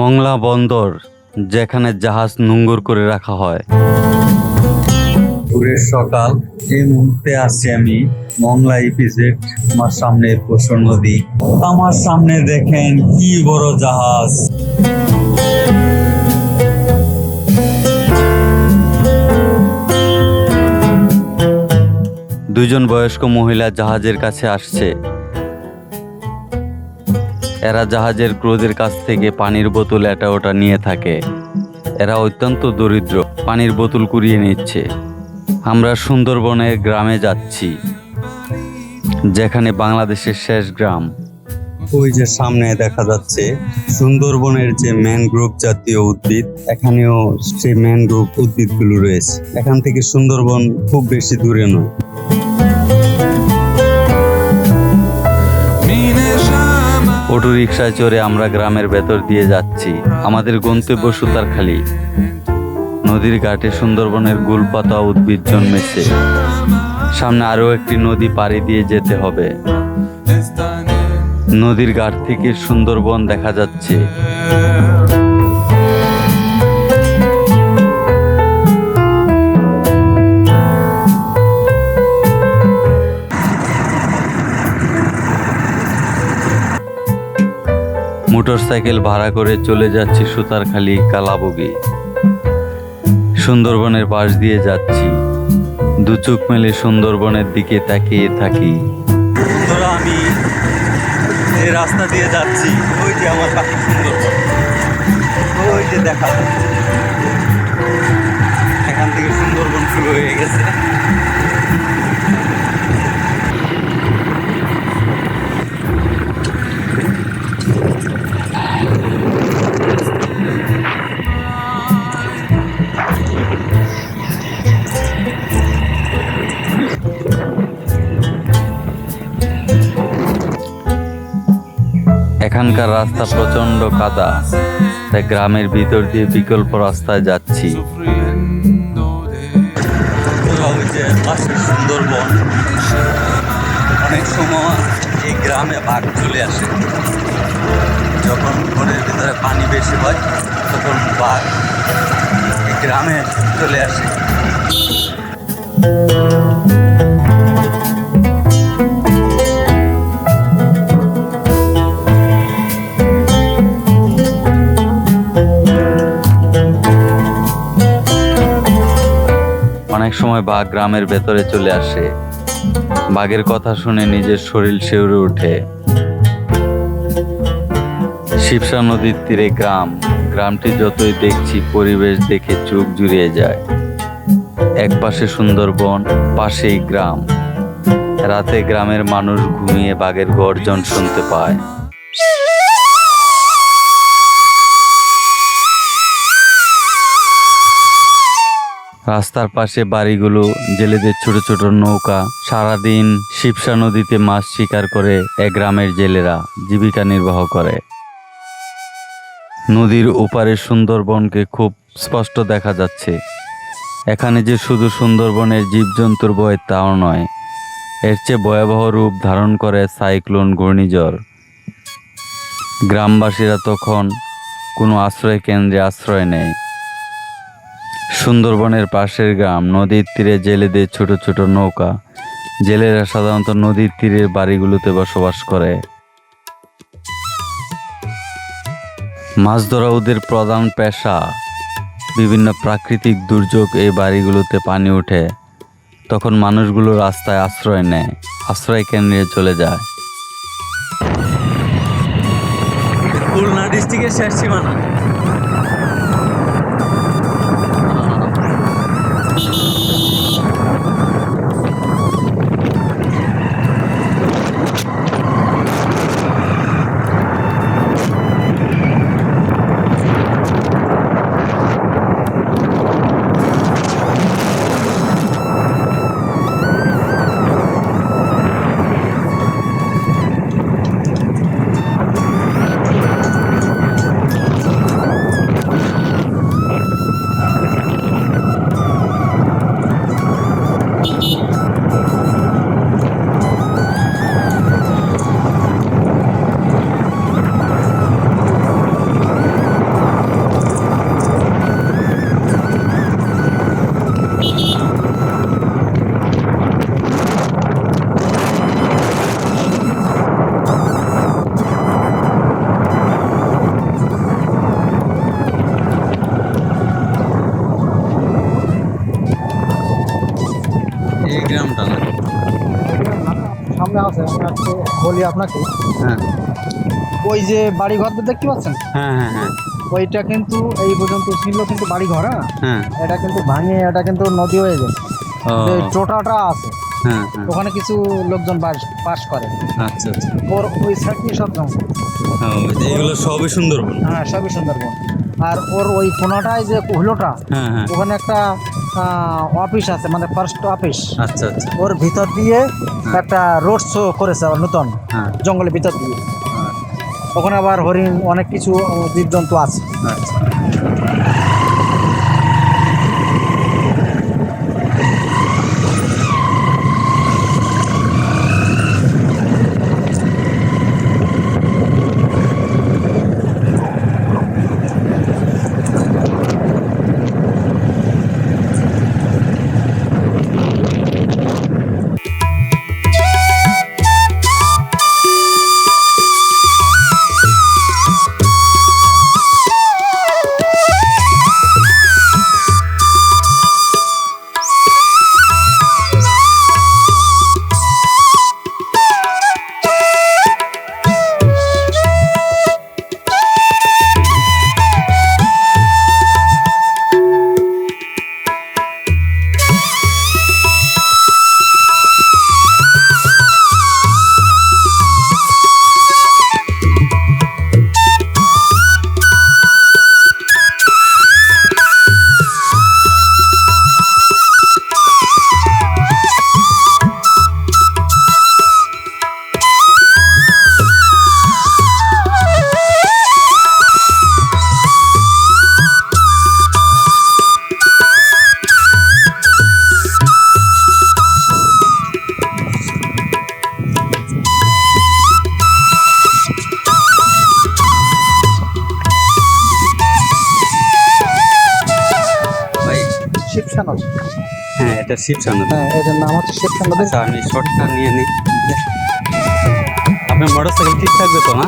মংলা বন্দর যেখানে জাহাজ নোঙ্গর করে রাখা হয়। ভোরের সকাল এই মুহূর্তে আছি আমি মংলা ইপিজেড আমার সামনে পশুর নদী। আমার সামনে দেখেন কি বড় জাহাজ। দুজন বয়স্ক মহিলা জাহাজের কাছে আসছে। এরা জাহাজের ক্রোদের কাছ থেকে পানির বোতল এটা ওটা নিয়ে থাকে। এরা অত্যন্ত দরিদ্র, পানির বোতল কুড়িয়ে নিচ্ছে। আমরা সুন্দরবনের গ্রামে যাচ্ছি, যেখানে বাংলাদেশের শেষ গ্রাম। ওই যে সামনে দেখা যাচ্ছে, সুন্দরবনের যে ম্যানগ্রোভ জাতীয় উদ্ভিদ, এখানেও সেই ম্যানগ্রোভ উদ্ভিদগুলো রয়েছে। এখান থেকে সুন্দরবন খুব বেশি দূরে নয়। অটো রিক্সায় চড়ে আমরা গ্রামের ভেতর দিয়ে যাচ্ছি। আমাদের গন্তব্য সুতারখালি। নদীর ঘাটে সুন্দরবনের গুলপাতা উদ্ভিদ জন্মেছে। সামনে আরও একটি নদী পাড়ি দিয়ে যেতে হবে। নদীর ঘাট থেকে সুন্দরবন দেখা যাচ্ছে। মোটরসাইকেল ভাড়া করে চলে যাচ্ছি সুতারখালি কালাবগি। সুন্দরবনের পাশ দিয়ে যাচ্ছি। দু চোখ মেলে সুন্দরবনের দিকে তাকিয়ে থাকি। আমি এই রাস্তা দিয়ে যাচ্ছি। ওই যে আমার পাখি সুন্দরবন। ওই যে দেখা এখান থেকে সুন্দরবন শুরু হয়ে গেছে। এখানকার রাস্তা প্রচণ্ড কাদা, তাই গ্রামের ভিতর দিয়ে বিকল্প রাস্তায় যাচ্ছি। সুন্দরবন, অনেক সময় এই গ্রামে বাঘ চলে আসে। যখন ঘরের ভিতরে পানি বেশি হয়, তখন বাঘ এই গ্রামে চলে আসে। অনেক সময় বাঘ গ্রামের ভেতরে চলে আসে। বাঘের কথা শুনে নিজের শরীর শিউরে ওঠে। শিবসা নদীর তীরে গ্রাম। গ্রামটি যতই দেখছি, পরিবেশ দেখে চোখ জুড়িয়ে যায়। এক পাশে সুন্দরবন, পাশেই গ্রাম। রাতে গ্রামের মানুষ ঘুমিয়ে বাঘের গর্জন শুনতে পায়। রাস্তার পাশে বাড়িগুলো, জেলেদের ছোট ছোট নৌকা, সারাদিন শিবসা নদীতে মাছ শিকার করে এ গ্রামের জেলেরা জীবিকা নির্বাহ করে। নদীর ওপারে সুন্দরবনকে খুব স্পষ্ট দেখা যাচ্ছে। এখানে যে শুধু সুন্দরবনের জীবজন্তুর ভয় তাও নয়, এর চেয়ে ভয়াবহ রূপ ধারণ করে সাইক্লোন ঘূর্ণিঝড়। গ্রামবাসীরা তখন কোনো আশ্রয় কেন্দ্রে আশ্রয় নেয়। সুন্দরবনের পাশের গ্রাম, নদীর তীরে জেলেদের ছোট ছোট নৌকা। জেলেরা সাধারণত নদীর তীরের বাড়িগুলোতে বসবাস করে। মাছ ধরা ওদের প্রধান পেশা। বিভিন্ন প্রাকৃতিক দুর্যোগ এই বাড়িগুলোতে পানি ওঠে। তখন মানুষগুলো রাস্তায় আশ্রয় নেয়, আশ্রয় কেন্দ্রে চলে যায়। খুলনা ডিস্ট্রিক্টের শেষ সীমানা। গ্রামটা? না সামনে আছে বলি আপনাকে। হ্যাঁ। ওই যে বাড়ি ঘর দেখতে পাচ্ছেন? হ্যাঁ হ্যাঁ হ্যাঁ। ওইটা কিন্তু এই পর্যন্ত ছিল কিন্তু বাড়ি ঘর হ্যাঁ? হ্যাঁ। এটা কিন্তু ভাঙে এটা কিন্তু নদী হয়ে যায় টোটাটা আছে হ্যাঁ, হ্যাঁ ওখানে কিছু লোকজন বাস বাস করে। আচ্ছা আচ্ছা। ওর ওই সাইড নিয়ে সব জঙ্গল। এগুলো সবই সুন্দরবন? হ্যাঁ সবই সুন্দরবন। আর ওর ওই কোনাটায় যে হলোটা হ্যাঁ হ্যাঁ। ওখানে একটা অফিস আছে মানে ফার্স্ট অফিস আচ্ছা আচ্ছা। ওর ভিতর দিয়ে একটা রোড শো করেছে আবার নতুন হ্যাঁ। জঙ্গলের ভিতর দিয়ে। ওখানে আবার হরিণ অনেক কিছু জীবজন্তু আছে। আচ্ছা। হ্যাঁ এটা শিবসানন্দ হ্যাঁ এটার নাম হচ্ছে শিব নদী আচ্ছা আমি শর্টটা নিয়ে নিই। আপনার মোটর সাইকেল ঠিক থাকবে তো না?